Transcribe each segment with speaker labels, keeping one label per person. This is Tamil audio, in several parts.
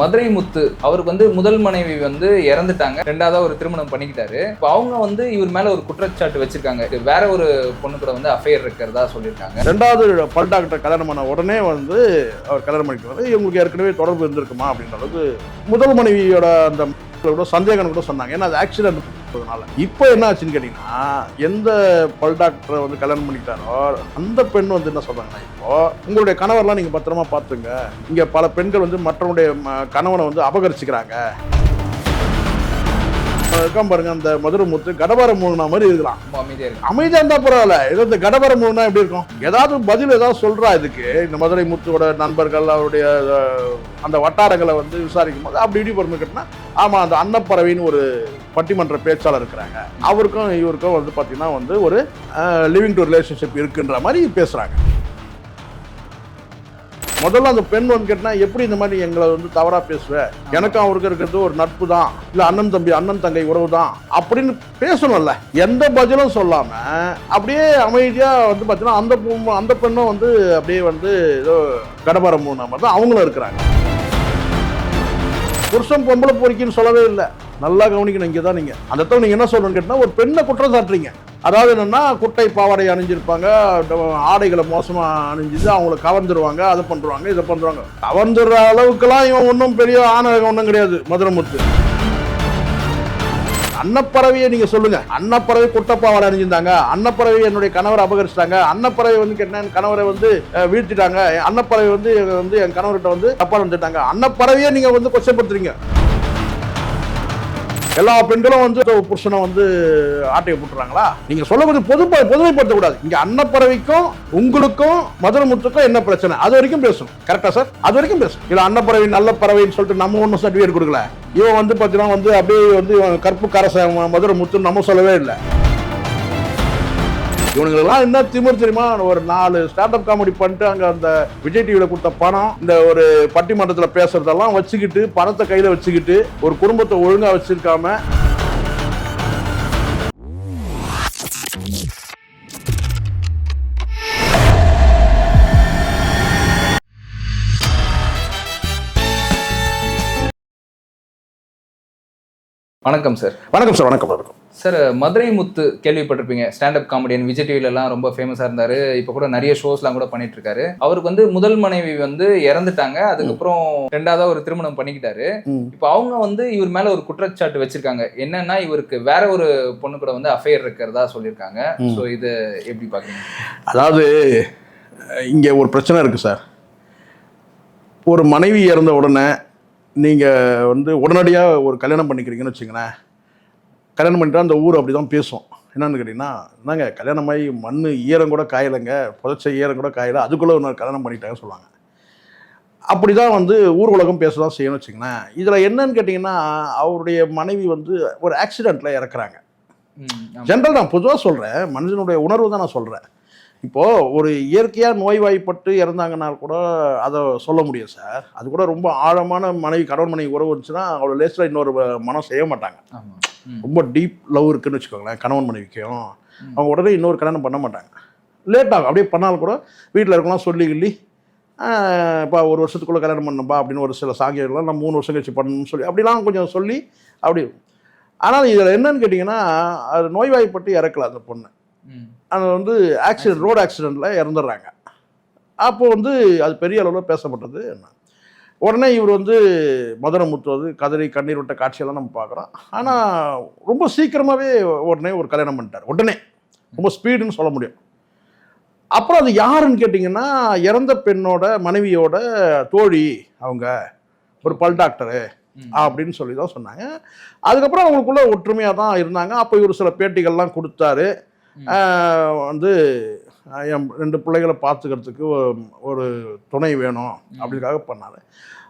Speaker 1: மதுரை முத்து அவருக்கு வந்து முதல் மனைவி வந்து இறந்துட்டாங்க. ரெண்டாவதா ஒரு திருமணம் பண்ணிக்கிட்டாரு. இப்போ அவங்க வந்து இவர் மேல ஒரு குற்றச்சாட்டு வச்சிருக்காங்க. வேற ஒரு பொண்ணு கூட வந்து அஃபையர் இருக்கிறதா சொல்லியிருக்காங்க.
Speaker 2: ரெண்டாவது பல் டாக்டர் கல்யாணம் பண்ண உடனே வந்து அவர் கல்யாணம் பண்ணிக்கிறது இவங்களுக்கு ஏற்கனவே தொடர்பு இருந்திருக்குமா அப்படின்ற அளவுக்கு முதல் மனைவியோட அந்த கூட சந்தேகம் கூட சொன்னாங்க. ஏன்னா அது ஆக்சிடென்ட் இப்போ என்ன ஆச்சுன்னு கேட்டீங்கன்னா எந்த பல் டாக்டரை வந்து கல்யாணம் பண்ணிக்கிட்டாரோ அந்த பெண் வந்து என்ன சொல்றாங்கன்னா இப்போ உங்களுடைய கணவர்லாம் நீங்க பத்திரமா பார்த்துங்க. இங்க பல பெண்கள் வந்து மற்றவனுடைய ம- கணவனை வந்து அபகரிச்சுக்கிறாங்க. இருக்கான் பாருங்க அந்த மதுரை முத்து கடபார மூணு மாதிரி இருக்கலாம்.
Speaker 1: அமைதியா
Speaker 2: இருந்தா பரவாயில்ல. ஏதோ இந்த கடபர மூணுனா எப்படி இருக்கும்? ஏதாவது பதில் ஏதாவது சொல்றா இதுக்கு? இந்த மதுரை முத்துவோட நண்பர்கள் அவருடைய அந்த வட்டாரங்களை வந்து விசாரிக்கும் போது அப்படி இப்படி பொறுமை கட்டினா ஆமா அந்த அன்னப்பறவைன்னு ஒரு பட்டிமன்ற பேச்சாளர் இருக்கிறாங்க. அவருக்கும் இவருக்கும் வந்து பாத்தீங்கன்னா வந்து ஒரு லிவிங் டு ரிலேஷன்ஷிப் இருக்குன்ற மாதிரி பேசுறாங்க. முதல்ல அந்த பெண் வந்து கேட்டினா எப்படி இந்த மாதிரி எங்களை வந்து தவறாக பேசுவ? எனக்கும் அவருக்கு இருக்கிறது ஒரு நட்பு தான். இல்லை அண்ணன் தம்பி அண்ணன் தங்கை உறவு தான். அப்படின்னு பேசணும்ல. எந்த பதிலும் சொல்லாமல் அப்படியே அமைதியாக வந்து பார்த்தீங்கன்னா அந்த அந்த பெண்ணும் வந்து அப்படியே வந்து ஏதோ கடபாரம் மூணு மாதிரி தான் அவங்களும் இருக்கிறாங்க. புருஷன் பொம்பளை பொறிக்கின்னு சொல்லவே இல்லை. நல்லா கவனிக்கணும் இங்கே தான் நீங்கள் அந்த இடத்துல நீங்கள் என்ன சொல்லணும்னு கேட்டால் ஒரு பெண்ணை குற்றம் சாட்டுறீங்க. அதாவது என்னென்னா குட்டை பாவாடை அணிஞ்சிருப்பாங்க ஆடைகளை மோசமாக அணிஞ்சிது அவங்கள கவர்ந்துருவாங்க அதை பண்ணுறாங்க இதை பண்ணுறாங்க கவர்ந்துடுற அளவுக்குலாம் இவன் ஒன்றும் பெரிய ஆணவகம் ஒன்றும் கிடையாது மதுரமுத்து அன்னப்பறவையை நீங்கள் சொல்லுங்கள் அன்னப்பறவை குட்டப்பாவாடை அணிஞ்சிருந்தாங்க. அன்னப்பறவை என்னுடைய கணவரை அபகரிச்சிட்டாங்க. அன்னப்பறவை வந்து கேட்டா என் கணவரை வந்து வீழ்த்திட்டாங்க. அன்னப்பறவை வந்து வந்து என் கணவர்கிட்ட வந்து தப்பா நடந்துட்டாங்க. அன்னப்பறவையே நீங்கள் வந்து கொச்சப்படுத்துறீங்க. எல்லா பெண்களும் வந்து புருஷனை வந்து ஆட்டையை போட்டுறாங்களா? நீங்க சொல்ல கொஞ்சம் பொது பொதுமைப்படுத்த கூடாது இங்க அன்னப்பறவைக்கும் உங்களுக்கும் மதுரமுத்துக்கும் என்ன பிரச்சனை? அது வரைக்கும் பேசணும். கரெக்டா சார் அது வரைக்கும் பேசணும். இல்ல அன்னப்பறவை நல்ல பறவைன்னு சொல்லிட்டு நம்ம ஒன்றும் சர்டிஃபிகேட் கொடுக்கல. இவன் வந்து பார்த்தீங்கன்னா வந்து அப்படியே வந்து கற்பு கரச மதுரை முத்துன்னு நம்ம சொல்லவே இல்லை. இவனுங்களெல்லாம் என்ன திமிர் தெரியுமா? ஒரு நாலு ஸ்டார்ட் அப் காமெடி பண்ணிட்டு அங்கே அந்த விஜய் டிவியில் கொடுத்த பணம் இந்த ஒரு பட்டிமன்றத்தில் பேசுறதெல்லாம் வச்சுக்கிட்டு பணத்தை கையில் வச்சுக்கிட்டு ஒரு குடும்பத்தை ஒழுங்காக வச்சிருக்காம
Speaker 1: வணக்கம் சார்
Speaker 2: வணக்கம் சார் வணக்கம் வணக்கம்.
Speaker 1: சார் மதுரை முத்து கேள்விப்பட்டிருப்பீங்க. ஸ்டாண்டப் காமெடியன் விஜய் டிவில எல்லாம் ரொம்ப ஃபேமஸா இருந்தாரு. இப்போ கூட நிறைய ஷோஸ்லாம் கூட பண்ணிட்டு இருக்காரு. அவருக்கு வந்து முதல் மனைவி வந்து இறந்துட்டாங்க. அதுக்கப்புறம் ரெண்டாவதா ஒரு திருமணம் பண்ணிக்கிட்டாரு. இப்போ அவங்க வந்து இவர் மேல ஒரு குற்றச்சாட்டு வச்சிருக்காங்க. என்னன்னா இவருக்கு வேற ஒரு பொண்ணு கூட வந்து அஃபையர் இருக்கிறதா சொல்லியிருக்காங்க. ஸோ இது எப்படி பாக்குறீங்க
Speaker 2: அதாவது இங்க ஒரு பிரச்சனை இருக்கு சார் ஒரு மனைவி இறந்த உடனே நீங்க வந்து உடனடியா ஒரு கல்யாணம் பண்ணிக்கிறீங்கன்னு வச்சுங்களேன் கல்யாணம் பண்ணிட்டா அந்த ஊர் அப்படி தான் பேசும். என்னன்னு கேட்டிங்கன்னா என்னங்க கல்யாணமாகி மண் ஈரம் கூட காயலைங்க புதைச்ச ஈரம் கூட காயலை அதுக்குள்ளே ஒன்று கல்யாணம் பண்ணிட்டாங்கன்னு சொல்லுவாங்க. அப்படி தான் வந்து ஊர் உலகம் பேச தான் செய்யணும்னு வச்சுங்களேன் இதில் என்னன்னு கேட்டிங்கன்னா அவருடைய மனைவி வந்து ஒரு ஆக்சிடெண்ட்டில் இறக்குறாங்க. ஜென்ரல் நான் பொதுவாக சொல்கிறேன் மனுஷனுடைய உணர்வு தான் நான் சொல்கிறேன் இப்போது ஒரு இயற்கையாக நோய்வாய்ப்பட்டு இறந்தாங்கன்னா கூட அதை சொல்ல முடியும் சார். அது கூட ரொம்ப ஆழமான மனைவி கணவன் மனைவி உறவு இருந்துச்சுன்னா அவ்வளோ லேசில் இன்னொரு மனம் செய்ய மாட்டாங்க. ரொம்ப டீப் லவ் இருக்குன்னு வச்சுக்கோங்களேன் கணவன் மனைவிக்கும். அவங்க உடனே இன்னொரு கல்யாணம் பண்ண மாட்டாங்க. லேட் ஆகும். அப்படியே பண்ணாலும் கூட வீட்டில் இருக்கலாம் சொல்லி கிள்ளி இப்போ ஒரு வருஷத்துக்குள்ளே கல்யாணம் பண்ணணும்பா அப்படின்னு ஒரு சில சாங்கியெல்லாம் நான் மூணு வருஷம் கழிச்சு பண்ணணும்னு சொல்லி அப்படிலாம் கொஞ்சம் சொல்லி அப்படி. ஆனால் இதில் என்னன்னு கேட்டிங்கன்னா அது நோய்வாய்ப்பட்டு இறக்கல அந்த பொண்ணு. அது வந்து ஆக்சிடென்ட் ரோடு ஆக்சிடெண்ட்டில் இறந்துடுறாங்க. அப்போ வந்து அது பெரிய அளவில் பேசப்பட்டது உடனே இவர் வந்து மதுரை முத்து வந்து கதறி கண்ணீர் விட்ட காட்சியெல்லாம் நம்ம பார்க்குறோம். ஆனால் ரொம்ப சீக்கிரமாகவே உடனே ஒரு கல்யாணம் பண்ணிட்டார். உடனே. ரொம்ப ஸ்பீடுன்னு சொல்ல முடியும். அப்புறம் அது யாருன்னு கேட்டிங்கன்னா இறந்த பெண்ணோட மனைவியோட தோழி அவங்க ஒரு பல் டாக்டரு. அப்படின்னு சொல்லி தான் சொன்னாங்க. அதுக்கப்புறம் அவங்களுக்குள்ள ஒற்றுமையாக தான் இருந்தாங்க. அப்போ இவர் சில பேட்டிகள்லாம் கொடுத்தாரு. வந்து என் ரெண்டு பிள்ளைகளை பார்த்துக்கிறதுக்கு ஒரு- துணை வேணும் அப்படிக்காக பண்ணாரு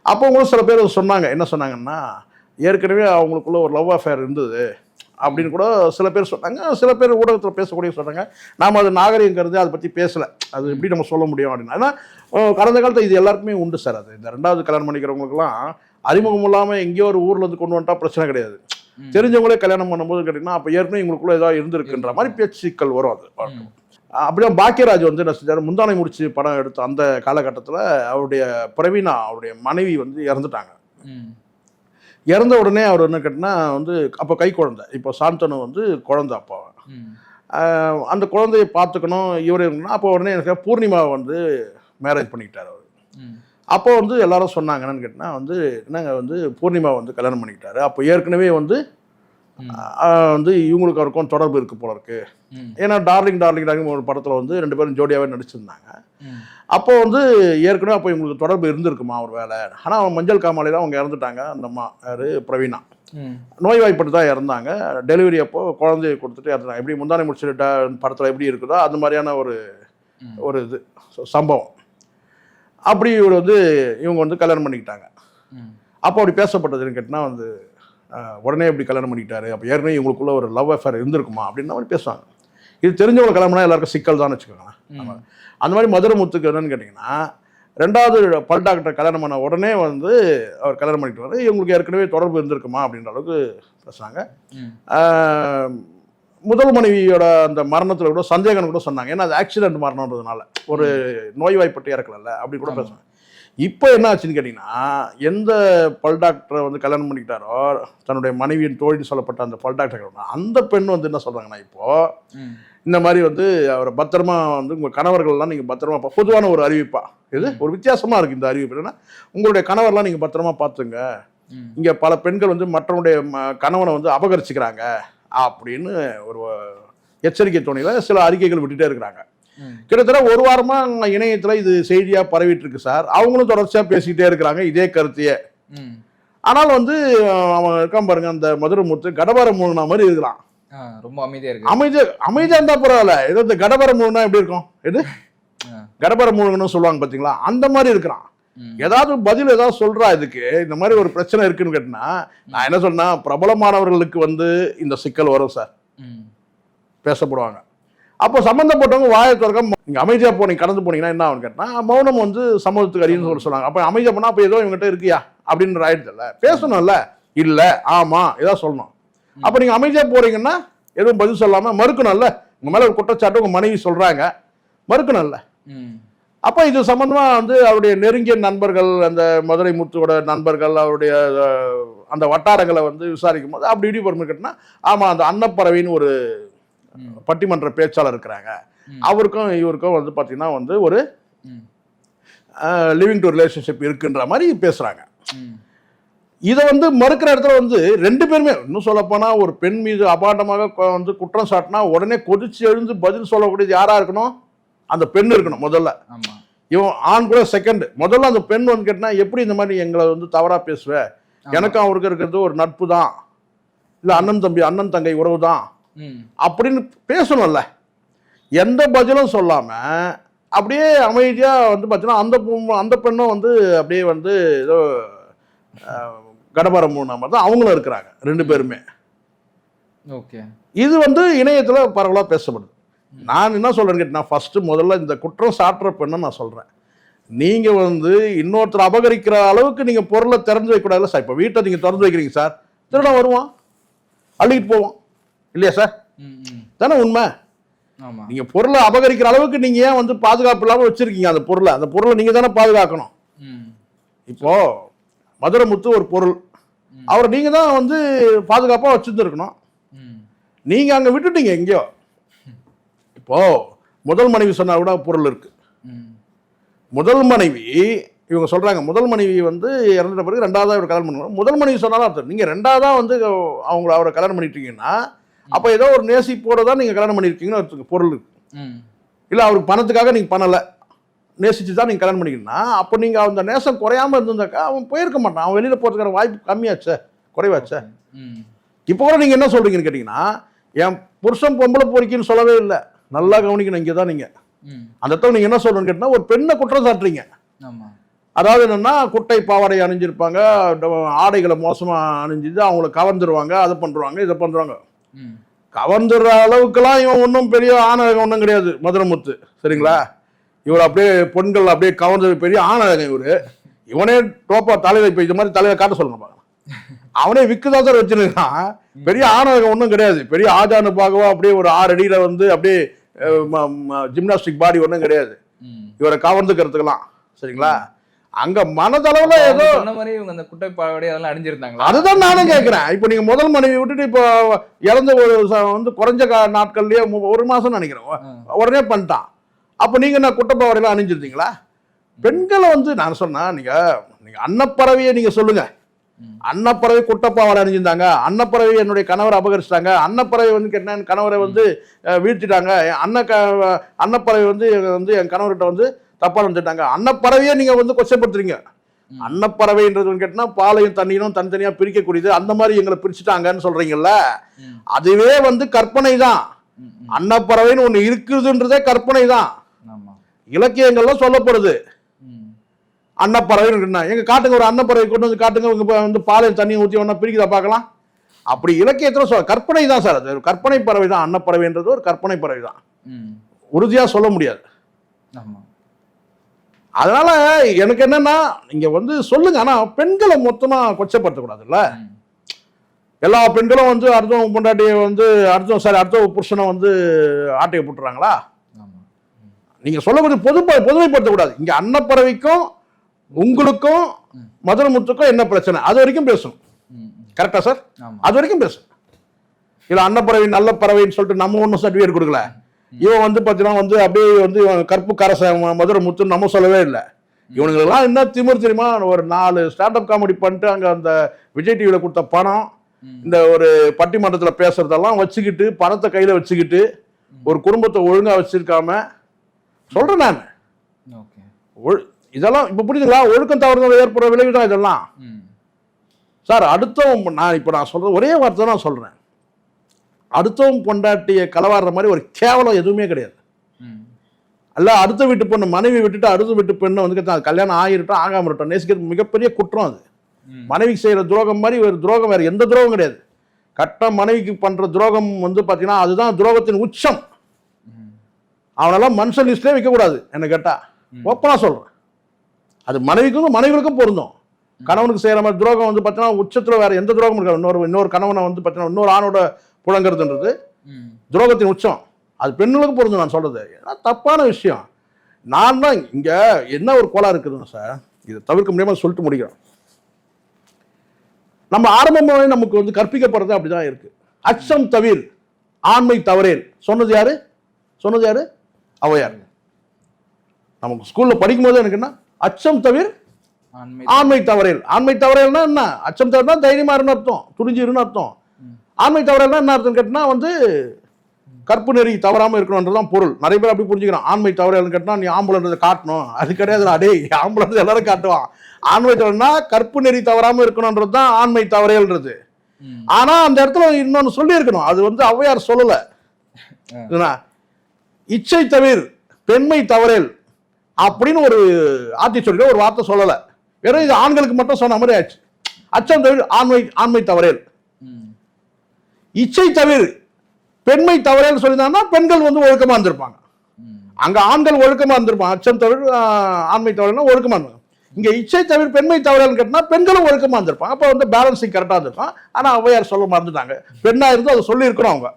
Speaker 2: அப்போ கூட சில பேர் சொன்னாங்க என்ன சொன்னாங்கன்னா ஏற்கனவே அவங்களுக்குள்ள ஒரு லவ் அஃபேர் இருந்தது அப்படின்னு கூட சில பேர் சொன்னாங்க. சில பேர் ஊடகத்தில் பேசக்கூடிய சொன்னாங்க. நாம் அது நாகரிகம் கருதி அதை பற்றி பேசலை. அது எப்படி நம்ம சொல்ல முடியும் அப்படின்னு ஏன்னா கடந்த காலத்தில் இது எல்லாருக்குமே உண்டு சார் அது. இந்த ரெண்டாவது கல்யாணம் பண்ணிக்கிறவங்களுக்குலாம் அறிமுகம் இல்லாமல் எங்கேயோ ஒரு ஊர்ல இருந்து கொண்டு வந்துட்டா பிரச்சனை கிடையாது. தெரிஞ்சவங்களே கல்யாணம் பண்ணும்போது கேட்டிங்கன்னா அப்போ ஏற்கனவே இவங்களுக்குள்ள ஏதாவது இருந்திருக்குன்ற மாதிரி பேச்சுக்கள் வரும் அது.
Speaker 1: ம்.
Speaker 2: அப்படிதான் பாக்கியராஜ் வந்து என்ன செஞ்சார்? முந்தானை முடிச்சு படம் எடுத்த அந்த காலகட்டத்தில் அவருடைய பிரவீனா அவருடைய மனைவி வந்து இறந்துட்டாங்க. இறந்த உடனே அவர் என்ன கேட்டினா வந்து அப்போ கை குழந்தை. இப்போ சாந்தனு வந்து குழந்தை அப்போ அந்த குழந்தையை பார்த்துக்கணும். இவர் அப்போ உடனே எனக்கு பூர்ணிமாவை வந்து மேரேஜ் பண்ணிக்கிட்டார் அவர். அப்போ வந்து எல்லாரும் சொன்னாங்க என்னன்னு கேட்டினா வந்து என்னங்க வந்து பூர்ணிமா வந்து கல்யாணம் பண்ணிக்கிட்டாரு. அப்போ ஏற்கனவே வந்து வந்து இவங்களுக்கு அவருக்கும் தொடர்பு இருக்கு போல இருக்கு. ஏன்னா டார்லிங் டார்லிங் டார்லிங் ஒரு படத்தில் வந்து ரெண்டு பேரும் ஜோடியாகவே நடிச்சிருந்தாங்க. அப்போ வந்து ஏற்கனவே அப்போ இவங்களுக்கு தொடர்பு இருந்திருக்குமா ஒரு வேலை ஆனால் அவன் மஞ்சள் காமாலையில் அவங்க இறந்துட்டாங்க அந்த அம்மா யாரு? பிரவீனா. நோய்வாய்ப்பட்டு தான் இறந்தாங்க. டெலிவரி அப்போ குழந்தைய கொடுத்துட்டு இறந்தாங்க எப்படி முந்தானை முடிச்சுட்டு படத்தில் எப்படி இருக்குதோ அந்த மாதிரியான ஒரு. ஒரு இது சம்பவம். அப்படி இவர் வந்து இவங்க வந்து கல்யாணம் பண்ணிக்கிட்டாங்க. அப்போ அப்படி பேசப்பட்டதுன்னு கேட்டால் வந்து உடனே இப்படி கல்யாணம் பண்ணிக்கிட்டாரு. அப்போ ஏற்கனவே இவங்களுக்குள்ள ஒரு லவ் அஃபேர் இருந்திருக்குமா அப்படின்ற மாதிரி பேசுவாங்க. இது தெரிஞ்சவங்க கல்யாணம்னா எல்லாருக்கும் சிக்கல் தான் வச்சுக்கோங்களேன். அந்த மாதிரி மதுரை முத்துக்கு என்னன்னு கேட்டிங்கன்னா ரெண்டாவது பல் டாக்டர் கல்யாணம் பண்ண உடனே வந்து அவர் கல்யாணம் பண்ணிட்டு வர இவங்களுக்கு ஏற்கனவே தொடர்பு இருந்திருக்குமா அப்படின்ற அளவுக்கு ஆஹ், முதல் மனைவியோட அந்த மரணத்தில் கூட சந்தேகம் கூட சொன்னாங்க. ஏன்னா அது ஆக்சிடென்ட் மரணம்ன்றதுனால. ஒரு நோய்வாய்ப்பட்டு இறக்கலல்ல அப்படி கூட
Speaker 1: ஆமா.
Speaker 2: பேசுனாங்க. இப்போ என்ன ஆச்சுன்னு கேட்டிங்கன்னா எந்த பல் டாக்டரை வந்து கல்யாணம் பண்ணிக்கிட்டாரோ தன்னுடைய மனைவியின் தோழின்னு சொல்லப்பட்ட அந்த பல் டாக்டர் அந்த பெண் வந்து என்ன சொல்கிறாங்கன்னா இப்போது இந்த மாதிரி வந்து அவரை பத்திரமா வந்து உங்கள் கணவர்கள்லாம் நீங்கள் பத்திரமா பொதுவான ஒரு அறிவிப்பா. இது ஒரு வித்தியாசமாக இருக்குது இந்த அறிவிப்பு. என்னன்னா உங்களுடைய கணவர்லாம் நீங்கள் பத்திரமா பார்த்துங்க. இங்கே பல பெண்கள் வந்து மற்றவங்களுடைய ம- கணவனை வந்து அபகரிச்சுக்கிறாங்க. அப்படின்னு ஒரு எச்சரிக்கை துணையில் சில அறிக்கைகள் விட்டுட்டே இருக்கிறாங்க. கிட்டத்தட்ட ஒரு வாரமாக இணையத்தில் இது செய்தியாக பரவிட்டு இருக்கு சார். அவங்களும் தொடர்ச்சியாக பேசிக்கிட்டே இருக்கிறாங்க. இதே கருத்தையே. ஆனால் வந்து அவன் இருக்கான் பாருங்க அந்த மதுரை முத்து கடபாரம் மூணா மாதிரி இருக்கிறான்.
Speaker 1: ரொம்ப அமைதியா இருக்கு.
Speaker 2: அமைதியா அமைதியா இருந்தா பரவாயில்ல. ஏதோ இந்த கடபாரம் மூணுனா எப்படி இருக்கும்? எது?
Speaker 1: ஆ.
Speaker 2: கடபாரம் மூணுன்னு சொல்லுவாங்க பாத்தீங்களா? அந்த மாதிரி இருக்கிறான். ஏதாவது பதில் ஏதாவது சொல்றா இதுக்கு? இந்த மாதிரி ஒரு பிரச்சனை இருக்குன்னு கேட்டினா நான் என்ன சொன்னா பிரபலமானவர்களுக்கு வந்து இந்த சிக்கல் வரும் சார். பேசப்படுவாங்க. அப்போ சம்மந்தப்பட்டவங்க வாயை திறக்க நீங்க அமைதியா போனீங்க கடந்து போனீங்கன்னா என்ன ஆகும் கேட்டா மௌனம் வந்து சமூகத்துக்கு அறிவுன்னு சொல்லி சொல்லுவாங்க அப்போ அமைதியா போனா அப்போ ஏதோ இவங்ககிட்ட இருக்கியா? அப்படின்ற ஆயிடுச்சுல்ல பேசணும்ல? இல்ல. ஆமா. ஏதாவது சொல்லணும். அப்போ நீங்க அமைதியா போறீங்கன்னா எதுவும் பதில் சொல்லாம மறுக்கணும்ல? உங்க மேல ஒரு குற்றச்சாட்டு உங்க மனைவி சொல்றாங்க. மறுக்கணும்ல? அப்போ இது சம்பந்தமா வந்து அவருடைய நெருங்கிய நண்பர்கள் அந்த மதுரை முத்துவோட நண்பர்கள் அவருடைய அந்த வட்டாரங்களை வந்து விசாரிக்கும் போது அப்படி இப்படி பொறுமை கேட்டினா ஆமா அந்த அன்னப்பறவைன்னு ஒரு. பட்டிமன்ற பேச்சாளர் இருக்கிறாங்க. அவருக்கும் இவருக்கும் வந்து பார்த்தீங்கன்னா வந்து ஒரு லிவிங் டு ரிலேஷன்ஷிப் இருக்குன்ற மாதிரி பேசுறாங்க.
Speaker 1: ம்.
Speaker 2: இதை வந்து மறுக்கிற இடத்துல வந்து ரெண்டு பேருமே இன்னும் சொல்லப்போனா ஒரு பெண் மீது அபாண்டமாக வந்து குற்றம் சாட்டினா உடனே கொதிச்சு எழுந்து பதில் சொல்லக்கூடியது யாரா இருக்கணும்? அந்த பெண் இருக்கணும் முதல்ல. இவன் ஆண் கூட செகண்ட் முதல்ல அந்த பெண் வந்து கேட்டினா எப்படி இந்த மாதிரி எங்களை வந்து தவறா பேசுவ?
Speaker 1: ஆமா.
Speaker 2: எனக்கும் அவருக்கு இருக்கிறது ஒரு நட்பு தான். இல்லை அண்ணன் தம்பி அண்ணன் தங்கை உறவு தான். அப்படின்னு பேசணும்ல. எந்த பதிலும் சொல்லாம அப்படியே அமைதியா வந்து பார்த்தீங்கன்னா அந்த அந்த பெண்ணும் வந்து அப்படியே வந்து ஏதோ கடபாரம் மூணு மாதிரி தான் அவங்களும் இருக்கிறாங்க ரெண்டு பேருமே.
Speaker 1: ஓகே.
Speaker 2: இது வந்து இணையத்துல பரவலா பேசப்படுது. நான் என்ன சொல்றேன்னு கேட்டா ஃபர்ஸ்ட் முதல்ல இந்த குற்றம் சாட்டுற பெண்ணை நான் சொல்றேன். நீங்க வந்து இன்னொருத்தர் அபகரிக்கிற அளவுக்கு நீங்க பொருளை திறந்து வைக்கக்கூடாதுல்ல சார். இப்போ வீட்டை நீங்க திறந்து வைக்கிறீங்க சார். திருடன் வருவான். அள்ளிட்டு போவான். இல்லையா சார்? தானே உண்மை? நீங்க பொருளை அபகரிக்கிற அளவுக்கு நீங்க ஏன் வந்து பாதுகாப்பு இல்லாம வச்சிருக்கீங்க அந்த பொருளை? அந்த பொருளை நீங்க தானே பாதுகாக்கணும். இப்போ மதுரை முத்து ஒரு பொருள். அவரை நீங்க தான் வந்து பாதுகாப்பா வச்சிருந்துருக்கணும். நீங்க அங்க விட்டுட்டீங்க எங்கேயோ. இப்போ முதல் மனைவி சொன்னா கூட பொருள் இருக்கு.
Speaker 1: ம்
Speaker 2: முதல் மனைவி இவங்க சொல்றாங்க முதல் மனைவி வந்து இறந்துட்ட பிறகு ரெண்டாவதா இவர் கல்யாணம் பண்ணுவாங்க முதல் மனைவி சொன்னாலும் அர்த்தம். நீங்க ரெண்டாவதா வந்து அவங்கள அவரை கல்யாணம் பண்ணிட்டீங்கன்னா அப்போ ஏதோ ஒரு நேசிப்போட தான் நீங்க கல்யாணம் பண்ணியிருக்கீங்கன்னு அர்த்தம் பொருள் இல்லை அவருக்கு பணத்துக்காக நீங்கள் பண்ணலை. நேசிச்சு தான் நீங்கள் கல்யாணம் பண்ணிக்கணும்னா அப்போ நீங்கள் அந்த நேசம் குறையாம இருந்திருந்தாக்கா அவன் போயிருக்க மாட்டான். அவன் வெளியில் போகிறதுக்கான வாய்ப்பு கம்மியாச்சே குறைவாச்சே.
Speaker 1: ம்.
Speaker 2: இப்போ கூட நீங்கள் என்ன சொல்கிறீங்கன்னு கேட்டிங்கன்னா என் புருஷன் பொம்பளை பொறிக்கின்னு சொல்லவே இல்லை. நல்லா கவனிக்கணும் இங்கே தான் நீங்கள் அந்த இடத்துல நீங்கள் என்ன சொல்கிறேன்னு கேட்டிங்கன்னா ஒரு பெண்ணை குற்றம் சாட்டுறீங்க.
Speaker 1: ஆமா.
Speaker 2: அதாவது என்னென்னா குட்டை பாவாடை அணிஞ்சிருப்பாங்க ஆடைகளை மோசமாக அணிஞ்சிட்டு அவங்கள கவர்ந்துருவாங்க அதை பண்ணுறாங்க இதை பண்ணுறாங்க கவர்ந்துடுற அளவுக்குலாம் இவன் ஒன்றும் பெரிய ஆணழகம் ஒன்றும் கிடையாது மதுரமுத்து. சரிங்களா? இவர் அப்படியே பெண்கள் அப்படியே கவர்ந்தது பெரிய ஆணழகம் இவர். இவனே டோப்பா தலையில இப்போ இது மாதிரி தலையில காட்ட சொல்லணும் பார்க்கலாம் அவனே விக்குதா சார் வச்சிருக்கான். பெரிய ஆணழகம் ஒன்றும் கிடையாது. பெரிய ஆஜானு பாகவா அப்படியே ஒரு ஆறு அடியில வந்து அப்படியே ஜிம்னாஸ்டிக் பாடி ஒன்றும் கிடையாது. இவரை கவர்ந்துக்கிறதுக்கெல்லாம். சரிங்களா? அங்க மனதளவுல ஏதோ
Speaker 1: சொன்ன மாதிரி இவங்க அந்த குட்டை பாவாடை அதெல்லாம் அணிஞ்சிருந்தாங்களா?
Speaker 2: அதுதான் நானும் கேட்கிறேன் இப்போ நீங்க முதல் மனைவி விட்டுட்டு இப்போ இறந்த ஒரு வந்து குறைஞ்ச நாட்கள்லயே ஒரு மாசம் நினைக்கிறேன். உடனே பண்ணிட்டான். அப்போ நீங்க என்ன குட்டப்பாவடையெல்லாம் அணிஞ்சிருந்தீங்களா? பெண்களை வந்து நான் சொன்னா நீங்க நீங்க அன்னப்பறவையை நீங்க சொல்லுங்க. அன்னப்பறவை குட்டப்பாவாடை அணிஞ்சிருந்தாங்க அன்னப்பறவை என்னுடைய கணவரை அபகரிச்சிட்டாங்க. அன்னப்பறவை வந்து கேட்டா என் கணவரை வந்து வீழ்த்திட்டாங்க. அன்ன க அன்னப்பறவை வந்து வந்து என் கணவர்கிட்ட வந்து தப்பா நடந்துட்டாங்க. அன்னப்பறவையே நீங்க வந்து கொச்சப்படுத்துறீங்க. அன்னப்பறவைன்றது வந்து கேட்டினா பாலையும் தண்ணியும் தனித்தனியா பிரிக்கக்கூடியது. அந்த மாதிரி எங்களை பிரிச்சுட்டாங்கன்னு சொல்றீங்கல்ல?
Speaker 1: ம்.
Speaker 2: அதுவே வந்து கற்பனை தான். அன்னப்பறவைன்னு ஒண்ணு இருக்குதுன்றதே கற்பனை தான்
Speaker 1: ஆமா.
Speaker 2: இலக்கியங்கள்ல சொல்லப்படுது. அன்னப்பறவைன்னு இருக்குன்னா எங்க காட்டுங்க ஒரு அன்னப்பறவை கொண்டு வந்து காட்டுங்க. உங்க ப- வந்து பாலையும் தண்ணியும் ஊற்றி ஒன்றா பிரிக்கிறத பார்க்கலாம்? அப்படி இலக்கியத்துல சொல்ல கற்பனை தான் சார் அது. கற்பனை பறவை தான். அன்னப்பறவைன்றது ஒரு கற்பனை பறவை தான்.
Speaker 1: ம்.
Speaker 2: உறுதியா சொல்ல முடியாது. அதனால எனக்கு என்னன்னா நீங்க வந்து சொல்லுங்க. ஆனா பெண்களை மொத்தமா கொச்சப்படுத்தக்கூடாதுல்ல. எல்லா பெண்களும் வந்து அடுத்தவங்க பொண்டாட்டியை வந்து அடுத்தவங்க சாரி அடுத்தவங்க புருஷனை வந்து ஆட்டையை போட்டுறாங்களா? நீங்க சொல்லக்கூடிய பொது பொதுமைப்படுத்தக்கூடாது. இங்க அன்னப்பறவைக்கும் உங்களுக்கும்
Speaker 1: ம்.
Speaker 2: மதுரமுத்துக்கும் என்ன பிரச்சனை? அது வரைக்கும் பேசணும். கரெக்டா சார் அது வரைக்கும் பேசணும் இல்ல அன்னப்பறவை நல்ல பறவைன்னு சொல்லிட்டு நம்ம ஒன்றும் சர்டிஃபிகேட் கொடுக்கல. இவன் வந்து பார்த்தீங்கன்னா வந்து அப்படியே வந்து கற்பு கரச மதுரை முத்து நம்ம சொல்லவே இல்லை. இவனுங்களுக்கெல்லாம் என்ன திமிர் தெரியுமா? ஒரு நாலு ஸ்டாண்டப் காமெடி பண்ணிட்டு அங்கே அந்த விஜய் டிவியில் கொடுத்த பணம். இந்த ஒரு பட்டிமன்றத்தில் பேசுறதெல்லாம் வச்சுக்கிட்டு பணத்தை கையில் வச்சுக்கிட்டு ஒரு குடும்பத்தை ஒழுங்காக வச்சிருக்காம சொல்கிறேன் நான். இதெல்லாம் இப்போ புரியுதுங்களா? ஒழுக்கம் தவறுதல் ஏற்படுற விளைவு தான் இதெல்லாம். சார் அடுத்தவன் நான் இப்போ நான் சொல்கிறது ஒரே வார்த்தை தான் சொல்கிறேன் அடுத்தவன் பொண்டாட்டியை களவாடுற மாதிரி ஒரு கேவலம் எதுவுமே கிடையாது. அல்ல அடுத்த வீட்டு பொண்ணு மனைவி விட்டுட்டு அடுத்த வீட்டு பெண்ணை வந்து கல்யாணம் ஆகிருட்டோம் ஆகாம இருக்கட்டும். நேசிக்கிறது மிகப்பெரிய குற்றம் அது. மனைவிக்கு செய்கிற துரோகம் மாதிரி ஒரு துரோகம் வேறு எந்த துரோகம் கிடையாது. கட்ட மனைவிக்கு பண்ணுற துரோகம் வந்து பார்த்தீங்கன்னா அதுதான் துரோகத்தின் உச்சம். அவனெல்லாம் மனுஷன் லிஸ்ட்லேயே வைக்கக்கூடாது என்ன கேட்டால் ஓப்பனாக சொல்கிறேன் அது மனைவிக்கும் மனைவிகளுக்கும் பொருந்தும். கணவனுக்கு செய்கிற மாதிரி துரோகம் வந்து பார்த்தீங்கன்னா உச்சத்தில் வேறு எந்த துரோகமும் இருக்காது. இன்னொரு இன்னொரு கணவனை வந்து பார்த்தீங்கன்னா இன்னொரு ஆணோட புழங்குறதுன்றது. துரோகத்தின் உச்சம். அது பெண்களுக்கு பொருந்தும் நான் சொல்றது. ஏன்னா தப்பான விஷயம். நான் தான் இங்க என்ன ஒரு கோலா இருக்குதுன்னு சார் இதை தவிர்க்க முடியாம சொல்லிட்டு முடிக்கிறோம் நம்ம ஆரம்பமாகவே நமக்கு வந்து கற்பிக்கப்படுறது அப்படிதான் இருக்கு. அச்சம் தவிர் ஆண்மை தவறேல். சொன்னது யாரு? சொன்னது யாரு? ஔவையார். நமக்கு ஸ்கூல்ல படிக்கும்போது எனக்கு என்ன? அச்சம் தவிர்
Speaker 1: ஆண்மை
Speaker 2: தவறேல். ஆண்மை தவறேல்னா என்ன? அச்சம் தவறுனா தைரியமா இருன்னு அர்த்தம். துணிஞ்சிருன்னு அர்த்தம். ஆண்மை தவறேல்னா என்ன அர்த்தம் கேட்டினா வந்து கற்பு நெறி தவறாம இருக்கணும்ன்றதான் பொருள். நிறைய பேர் அப்படி புரிஞ்சுக்கிறான் ஆண்மை தவறேல்னு கேட்டினா நீ ஆம்புலன்றதை காட்டணும். அது கிடையாது டேய் ஆம்புலன்றது எல்லாரும் காட்டுவான். ஆண்மை தவறுனா கற்பு நெறி தவறாம இருக்கணும்ன்றது தான் ஆண்மை தவறேல்ன்றது. ஆனா அந்த இடத்துல இன்னொன்னு சொல்லி இருக்கணும் அது வந்து ஔவையார் சொல்லல? இச்சை தவிர் பெண்மை தவறேல். அப்படின்னு ஒரு ஆத்திச்சொல்லில ஒரு வார்த்தை சொல்லல. வெறும் இது ஆண்களுக்கு மட்டும் சொன்ன மாதிரி ஆச்சு அச்சம் தவிர ஆண்மை ஆண்மை தவறேல். இச்சை தவிர பெண்மை தவறேல் சொல்லியிருந்தாங்கன்னா பெண்கள் வந்து ஒழுக்கமா இருந்திருப்பாங்க. அங்க ஆண்கள் ஒழுக்கமா இருந்திருப்பாங்க. அச்சம் தவிர ஆண்மை தவறேல்னா ஒழுக்கமா இருப்பாங்க இங்க இச்சை தவிர பெண்மை தவறேல்னு கேட்டினா பெண்களும் ஒழுக்கமா இருந்திருப்பாங்க. அப்போ வந்து பேலன்சிங் கரெக்டாக இருந்திருக்கும். ஆனா ஔவையார் சொல்ல மறந்துட்டாங்க. பெண்ணா இருந்து அதை சொல்லியிருக்கணும் அவங்க.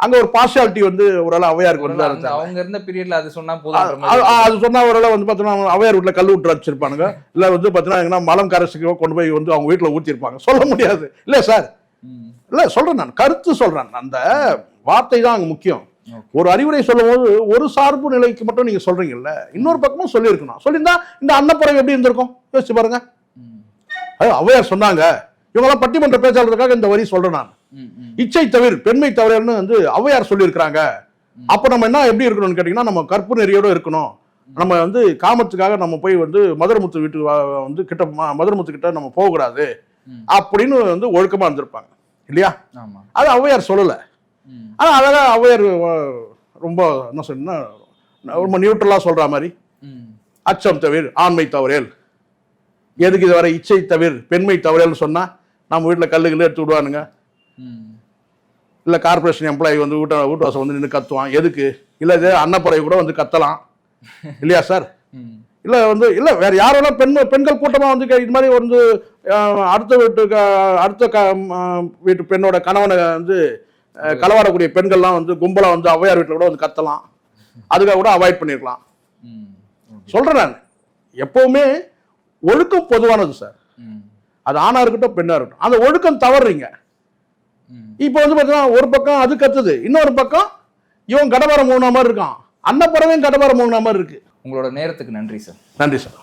Speaker 2: அங்க ஒரு பார்ஷியாலிட்டி வந்து ஒரு வந்து
Speaker 1: ஒருவேளை அந்த
Speaker 2: இருந்தாங்க.
Speaker 1: அவங்க இருந்த பீரியட்ல அது சொன்னா
Speaker 2: அது
Speaker 1: போதும்
Speaker 2: அது- அது சொன்னா ஒரு வந்து பார்த்தீங்கன்னா அவையார் வீட்டில் கல் விட்டு வச்சிருப்பானுங்க. இல்லை வந்து பார்த்தீங்கன்னா எங்கன்னா மலம் கரைச்சிக்கோ கொண்டு போய் வந்து அவங்க வீட்டில் ஊற்றிருப்பாங்க சொல்ல முடியாது. இல்லை சார். இல்லை சொல்கிறேன் நான். கருத்து சொல்கிறேன் அந்த வார்த்தை தான் அங்கே முக்கியம். ஒரு அறிவுரை சொல்லும்போது ஒரு சார்பு நிலைக்கு மட்டும் நீங்கள் சொல்கிறீங்கல்ல இன்னொரு பக்கமும் சொல்லியிருக்கணும். சொல்லியிருந்தா இந்த அன்னப்பறவை எப்படி இருந்திருக்கும்? யோசிச்சு பாருங்க. ஔவையார் சொன்னாங்க. இவங்கெல்லாம் பட்டிமன்ற பேச்சாளருக்காக இந்த வரி சொல்கிறேன் நான். இச்சை தவிர பெண்மை தவிரன்னு வந்து ஔவையார் சொல்லியிருக்கிறாங்க. அப்போ நம்ம என்ன எப்படி இருக்கணும்னு கேட்டிங்கன்னா நம்ம கற்பு நெறியோட இருக்கணும். நம்ம வந்து காமத்துக்காக நம்ம போய் வந்து மதுரமுத்து வீட்டு வா- வந்து கிட்ட மதுரமுத்து கிட்ட நம்ம போகக்கூடாது. அப்படின்னு வந்து ஒழுக்கமா இருந்திருப்பாங்க. இல்லையா? அது ஔவையார் சொல்லலை.
Speaker 1: ம்.
Speaker 2: ஆனால் அழகா ஔவையார் ரொம்ப என்ன சொன்னா ரொம்ப நியூட்ரலாக சொல்ற மாதிரி. அச்சம் தவிர ஆண்மை தவறேல். எதுக்கு இது வர இச்சை தவிர பெண்மை தவறேல்னு சொன்னா நம்ம வீட்டில் கல்லு கல்லு எடுத்து விடுவானுங்க. இல்லை கார்பரேஷன் எம்ப்ளாயி வந்து வீட்டு வீட்டு வாசல் வந்து நின்று கத்துவான். எதுக்கு? இல்லை இது அன்னப்பறவை கூட வந்து கத்தலாம். இல்லையா சார். இல்லை வந்து இல்லை வேற யாரோட பெண் பெண்கள் கூட்டமாக வந்து இது மாதிரி வந்து அடுத்த வீட்டு க- அடுத்த க வீட்டு பெண்ணோட கணவனை வந்து களவாடக்கூடிய பெண்கள்லாம் வந்து கும்பலாக வந்து ஔவையார் வீட்டில் கூட வந்து கத்தலாம். அதுக்காக கூட அவாய்ட் பண்ணியிருக்கலாம். சொல்கிறேன் நான். எப்போவுமே ஒழுக்கம் பொதுவானது சார். அது ஆணா இருக்கட்டும் பெண்ணா இருக்கட்டும். அந்த ஒழுக்கம் தவறுறீங்க. இப்போ வந்து பார்த்தீங்கன்னா ஒரு பக்கம் அது கத்துது இன்னொரு பக்கம் இவன் கடபாரம் மூணா மாதிரி இருக்கான். அந்த பறவையும் கடபாரம் மூணா மாதிரி இருக்கு.
Speaker 1: உங்களோட நேரத்துக்கு நன்றி சார்.
Speaker 2: நன்றி சார்.